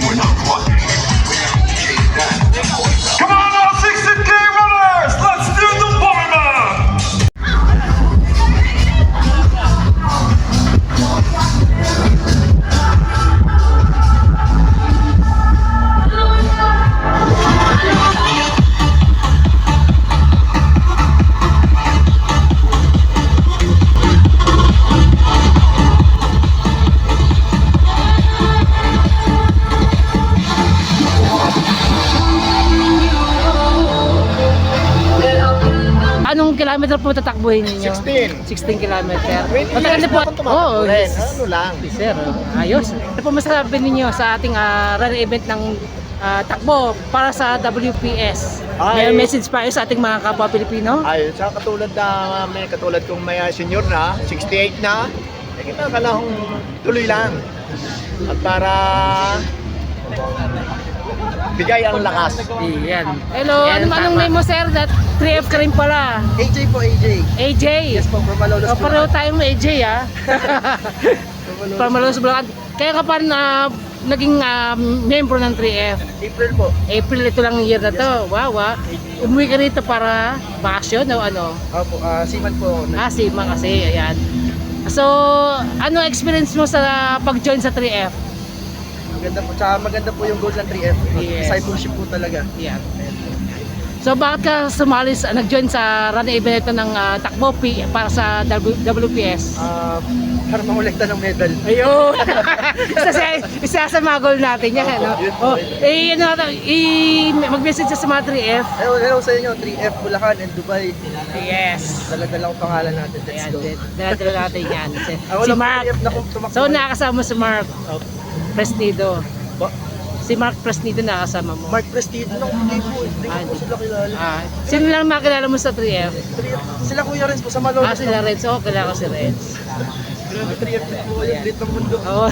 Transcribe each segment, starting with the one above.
We're not Anong kilometer po tatakbuhin ninyo? 16. 16 kilometer. 20 Matagal na po. Oo, rin. yes. Ano lang. Sir, oh. ayos. Ano po masasabi ninyo sa ating ah, run event ng ah, takbo para sa WPS? May Ay. message pa kayo sa ating mga kapwa Pilipino? Ay, sa katulad na may katulad kong may uh, senior na, 68 na, eh kita kalahong tuloy lang. At para bigay ang lakas. Iyan. Hello, Yan, anong, anong tama. name mo sir? That 3F ka rin pala. AJ po, AJ. AJ. Yes po, from Malolos. O, pareho tayong AJ ah. Para malulos Bulacan. Kaya ka pa na naging ah, member ng 3F. April po. April ito lang year na to. Wow, ah. Umuwi ka rito para bakasyon o ano? Opo, uh, Siman po. Ah, sima kasi, ayan. So, ano experience mo sa pag-join sa 3F? Maganda po, tsaka maganda po yung goal ng 3F. Yes. Discipleship po talaga. Ayan. So, bakit ka sumali, sa, nag-join sa run event ito ng ah, takbo P, para sa W- WPS? Ah, para mangolekta ng medal. Ayun! isa, sa, isa sa mga goal natin yan. Ano? Yun po, Oh, yun. eh, ano, i- mag-message sa mga 3F. Hello, hello sa inyo, 3F Bulacan and Dubai. Yes. Daladala ko pangalan natin. Let's Ayan, go. dala natin yan. Si, Ako si Mark. 3F na. So, nakakasama si Mark Oh, Presnido. ba? Si Mark Presnido nakasama mo. Mark Prestige, no, hindi po, hindi ko po sila kilala. Ah, sino lang makilala mo sa 3F? 3F, sila Kuya Renz po sa Malolos. Ah, sila Reds. Oo, kilala ko si Reds. Grabe, 3F po, yung lit ng mundo. Oo.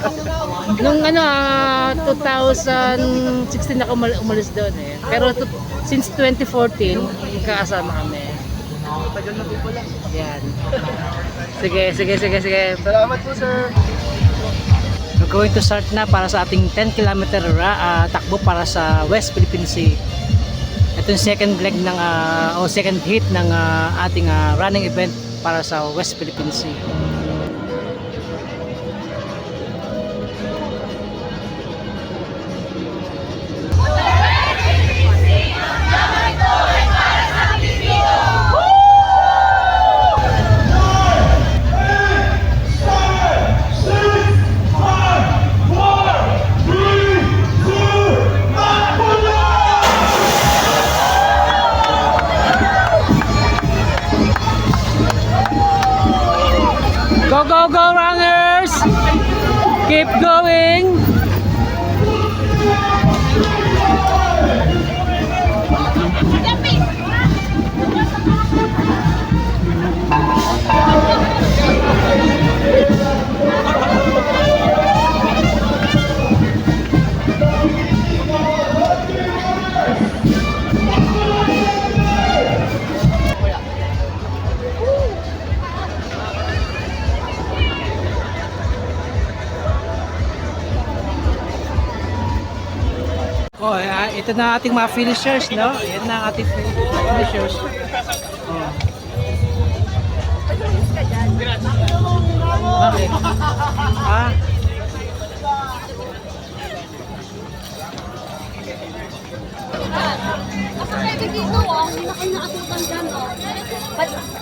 Nung ano, ah, 2016 ako umal- umalis doon eh. Pero to- since 2014, magkakasama kami. Tagal na po pala. Yan. Sige, sige, sige, sige. Salamat po, sir. We're going to start na para sa ating 10 kilometer ra- ah, takbo para sa West Philippine Sea. Ito yung second leg ng ah, o second hit ng ah, ating ah, running event para sa West Philippine Sea. Go, go, go, runners! Keep going! Oh, ah, ito na ating mga finishers, no? Yan na ating fin- finishers. Oh. Bakit? Ako pwede dito, oh. Hindi na kayo nakatutan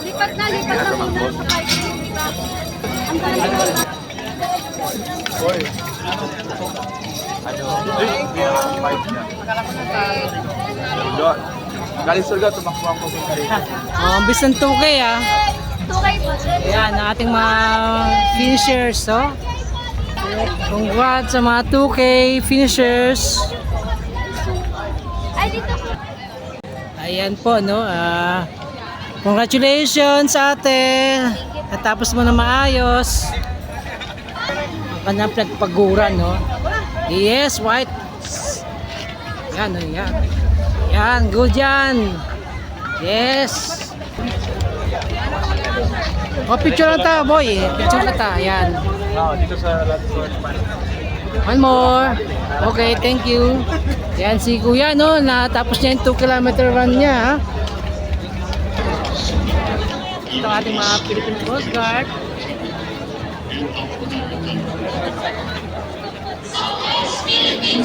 lipat na, lipat na muna sa parking, di ba? Ang dami ko na. Galing Surga, tumakbo ako sa Karina. oh, ang bis ng 2K, ah. Tukay po. Ayan, ang ating mga finishers, oh. Congrats sa mga 2K finishers. Ay. Ayan po, no? Ah, congratulations, ate. Natapos mo na maayos. Ang kanyang pinagpaguran, no? Yes, white. Yan, oh, yan. Yan, good yan. Yes. O, picture lang ta, boy. Picture lang ta. Yan. Oo, dito sa. One more. Okay, thank you. Yan si Kuya, no? Natapos niya yung 2 kilometer run niya. Ito ating mga Philippine Coast Guard.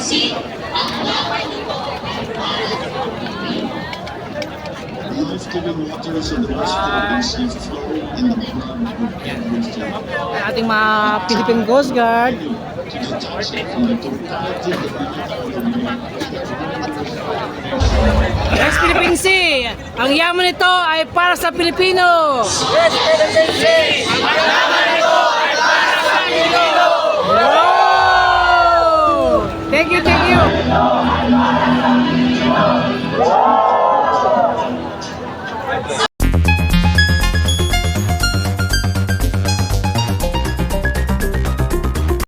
Ang ating mga Philippine Coast Guard. West Philippine Sea, ang yaman nito ay para sa Pilipino. West Philippine Sea, ang yaman nito ay para sa Pilipino. you, thank you.